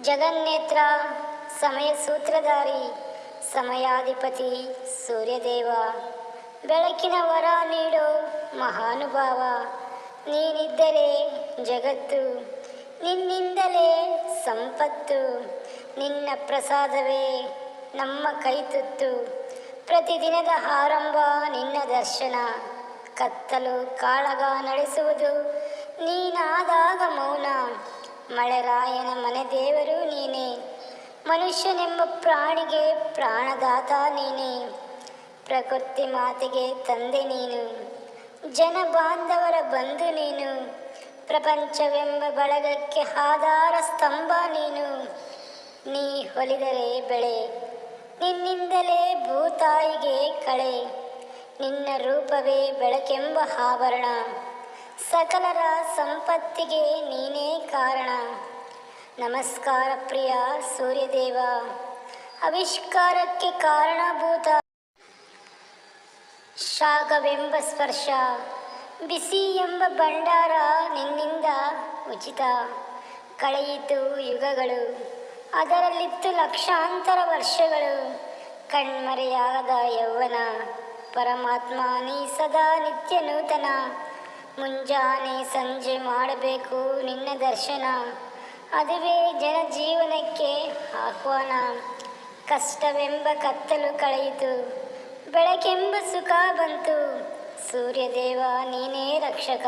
ಜಗನ್ನೇತ್ರ, ಸಮಯ ಸೂತ್ರಧಾರಿ, ಸಮಯಾಧಿಪತಿ, ಸೂರ್ಯದೇವ. ಬೆಳಕಿನ ವರ ನೀಡೋ ಮಹಾನುಭಾವ, ನೀನಿದ್ದರೆ ಜಗತ್ತು, ನಿನ್ನಿಂದಲೇ ಸಂಪತ್ತು. ನಿನ್ನ ಪ್ರಸಾದವೇ ನಮ್ಮ ಕೈತುತ್ತು. ಪ್ರತಿದಿನದ ಆರಂಭ ನಿನ್ನ ದರ್ಶನ. ಕತ್ತಲು ಕಾಳಗ ನಡೆಸುವುದು ನೀನಾದಾಗ ಮೌನ. ಮಳೆರಾಯನ ಮನೆ ದೇವರು ನೀನೇ. ಮನುಷ್ಯನೆಂಬ ಪ್ರಾಣಿಗೆ ಪ್ರಾಣದಾತ ನೀನೇ. ಪ್ರಕೃತಿ ಮಾತಿಗೆ ತಂದೆ ನೀನು. ಜನ ಬಾಂಧವರ ಬಂಧು ನೀನು. ಪ್ರಪಂಚವೆಂಬ ಬಳಗಕ್ಕೆ ಆಧಾರ ಸ್ತಂಭ ನೀನು. ನೀ ಹೊಲಿದರೆ ಬೆಳೆ, ನಿನ್ನಿಂದಲೇ ಭೂತಾಯಿಗೆ ಕಳೆ. ನಿನ್ನ ರೂಪವೇ ಬೆಳಕೆಂಬ ಆಭರಣ. ಸಕಲರ ಸಂಪತ್ತಿಗೆ ನೀನೇ ಕಾರಣ. ನಮಸ್ಕಾರ ಪ್ರಿಯ ಸೂರ್ಯದೇವ. ಆವಿಷ್ಕಾರಕ್ಕೆ ಕಾರಣಭೂತ. ಶಾಖವೆಂಬ ಸ್ಪರ್ಶ. ಬಿಸಿ ಎಂಬ ಭಂಡಾರ ನಿನ್ನಿಂದ ಉಚಿತ. ಕಳೆಯಿತು ಯುಗಗಳು. ಅದರಲ್ಲಿತ್ತು ಲಕ್ಷಾಂತರ ವರ್ಷಗಳು. ಕಣ್ಮರೆಯಾದ ಯೌವನ. ಪರಮಾತ್ಮ ನೀ ಸದಾ ನಿತ್ಯ ನೂತನ. ಮುಂಜಾನೆ ಸಂಜೆ ಮಾಡಬೇಕು ನಿನ್ನ ದರ್ಶನ. ಅದುವೇ ಜನಜೀವನಕ್ಕೆ ಆಹ್ವಾನ. ಕಷ್ಟವೆಂಬ ಕತ್ತಲು ಕಳೆಯಿತು. ಬೆಳಕೆಂಬ ಸುಖ ಬಂತು. ಸೂರ್ಯದೇವ ನೀನೇ ರಕ್ಷಕ.